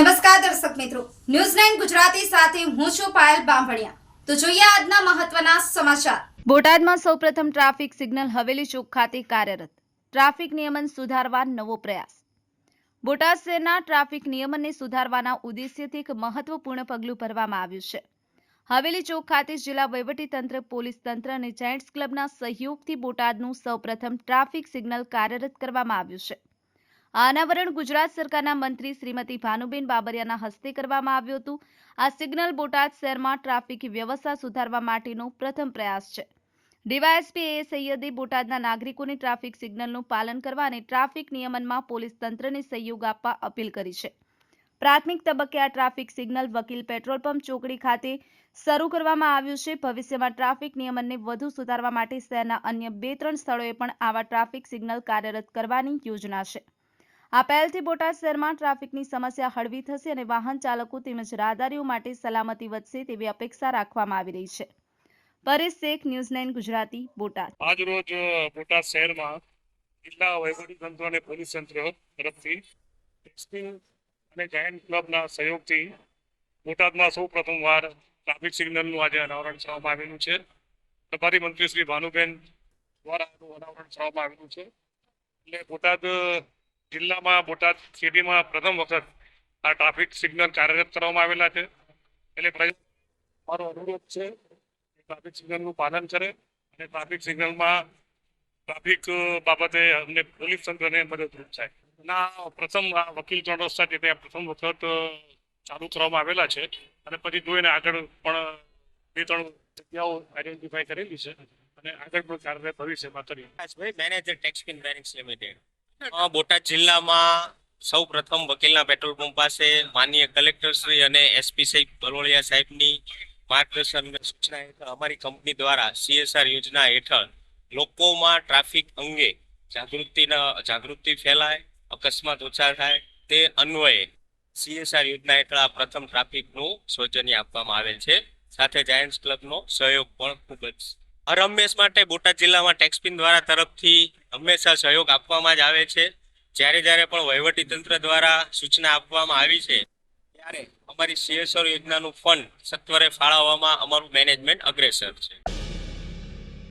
નમસ્કાર દર્શક મિત્રો. ન્યૂઝ નાઇન ગુજરાતી સાથે હું છું પાયલ બામભણિયા તો જોઈએ આજના મહત્વના સમાચાર. બોટાદમાં સૌપ્રથમ ટ્રાફિક સિગ્નલ હવેલી ચોક ખાતે કાર્યરત. ટ્રાફિક નિયમન સુધારવા નવો પ્રયાસ. બોટાદ શહેરના ટ્રાફિક નિયમનને સુધારવાના ઉદ્દેશ્યથી એક મહત્વપૂર્ણ પગલું ભરવામાં આવ્યું છે. હવેલી ચોક ખાતે જિલ્લા વહીવટીતંત્ર, પોલીસ તંત્ર અને જાયન્ટ્સ ક્લબના સહયોગથી બોટાદનું સૌપ્રથમ ટ્રાફિક સિગ્નલ કાર્યરત કરવામાં આવ્યું છે. આ અનાવરણ ગુજરાત સરકારના મંત્રી શ્રીમતી ભાનુબેન બાબરિયાના હસ્તે કરવામાં આવ્યું હતું. આ સિગ્નલ બોટાદ શહેરમાં ટ્રાફિક વ્યવસ્થા સુધારવા માટેનો પ્રથમ પ્રયાસ છે. ડીવાયએસપી એ સૈયદે બોટાદના નાગરિકોને ટ્રાફિક સિગ્નલનું પાલન કરવા અને ટ્રાફિક નિયમનમાં પોલીસ તંત્રને સહયોગ આપવા અપીલ કરી છે. પ્રાથમિક તબક્કે આ ટ્રાફિક સિગ્નલ વકીલ પેટ્રોલ પંપ ચોકડી ખાતે શરૂ કરવામાં આવ્યું છે. ભવિષ્યમાં ટ્રાફિક નિયમનને વધુ સુધારવા માટે શહેરના અન્ય બે ત્રણ સ્થળોએ પણ આવા ટ્રાફિક સિગ્નલ કાર્યરત કરવાની યોજના છે. આ પહેલથી બોટાદ શહેરમાં ટ્રાફિકની સમસ્યા હળવી થશે અને વાહન ચાલકો તેમજ રાહદારીઓ માટે સલામતી વધશે તેવી અપેક્ષા રાખવામાં આવી રહી છે. Paresh Shaikh, news nine Gujarati, Botad. આજ રોજ બોટાદ શહેરમાં જિલ્લા વહીવટીતંત્ર અને પોલીસ તંત્ર તરફથી અને જાયન્ટ ક્લબના સહયોગથી બોટાદમાં સૌ પ્રથમવાર ટ્રાફિક સિગ્નલનું આજે અનાવરણ કરવામાં આવેલું છે. પ્રભારી મંત્રી શ્રી ભાનુબેન દ્વારા અનાવરણ કરવામાં આવેલું છે. એટલે બોટાદ જિલ્લામાં બોટાદ સિટીમાં પ્રથમ વખત આ ટ્રાફિક સિગ્નલ કાર્યરત કરવામાં આવેલા છે. એટલે મારો અનુરોધ છે ટ્રાફિક સિગ્નલનું પાલન કરે અને ટ્રાફિક સિગ્નલમાં ટ્રાફિક બાબતે અમને પોલીસ તંત્રને મદદરૂપ થાય. ના પ્રથમ આ વકીલ ત્રણ રસ્તાથી ત્યાં પ્રથમ વખત ચાલુ કરવામાં આવેલા છે. અને પછી જોઈને આગળ પણ બે ત્રણ જગ્યાઓ આઈડેન્ટિફાઈ કરેલી છે અને આગળ પણ કાર્યરત ભવિષ્યમાં કરી manager Tex Bearings Limited Botad જિલ્લામાં સૌ પ્રથમ વકીલના પેટ્રોલ પંપ પાસે માનનીય કલેક્ટર શ્રી અને એસપી સાહેબ બરોળિયા સાહેબની માર્ગદર્શન સૂચના હેઠળ અમારી કંપની દ્વારા સીએસઆર યોજના હેઠળ લોકોમાં ટ્રાફિક અંગે જાગૃતિના જાગૃતિ ફેલાય, અકસ્માત ઓછા થાય તે અન્વયે સીએસઆર યોજના હેઠળ આ પ્રથમ ટ્રાફિકનું સૌજન્ય આપવામાં આવેલ છે. સાથે જાયન્ટ્સ ક્લબનો સહયોગ પણ ખૂબ જ હર હંમેશ માટે બોટાદ જિલ્લામાં ટેક્સપિન દ્વારા તરફથી હંમેશા સહયોગ આપવામાં જ આવે છે. જ્યારે જ્યારે પણ વહીવટી તંત્ર દ્વારા સૂચના આપવામાં આવી છે, ત્યારે અમારી સીએસઆર યોજનાનું ફંડ સત્વરે ફાળવવામાં અમારું મેનેજમેન્ટ અગ્રેસર છે.